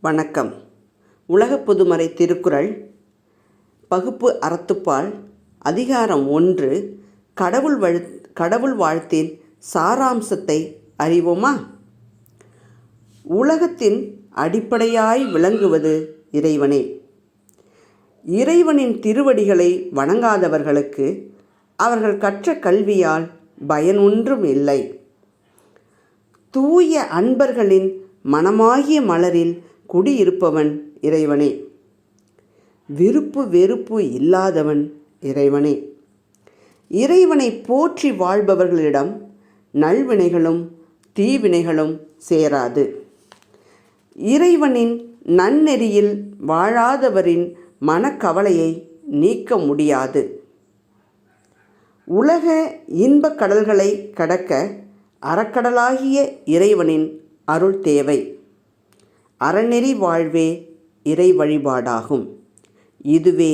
வணக்கம். உலகப் பொதுமறை திருக்குறள் பகுப்பு அறத்துப்பால் அதிகாரம் ஒன்று கடவுள் வழு கடவுள் வாழ்த்தின் சாராம்சத்தை அறிவோமா? உலகத்தின் அடிப்படையாய் விளங்குவது இறைவனே. இறைவனின் திருவடிகளை வணங்காதவர்களுக்கு அவர்கள் கற்ற கல்வியால் பயன் ஒன்றும் இல்லை. தூய அன்பர்களின் மனமாகிய மலரில் குடியிருப்பவன் இறைவனே. விருப்பு வெறுப்பு இல்லாதவன் இறைவனே. இறைவனை போற்றி வாழ்பவர்களிடம் நல்வினைகளும் தீவினைகளும் சேராது. இறைவனின் நன்னெறியில் வாழாதவரின் மனக்கவலையை நீக்க முடியாது. உலக இன்பக் கடல்களை கடக்க அறக்கடலாகிய இறைவனின் அருள் தேவை. அறநெறி வாழ்வே இறை வழிபாடாகும் இதுவே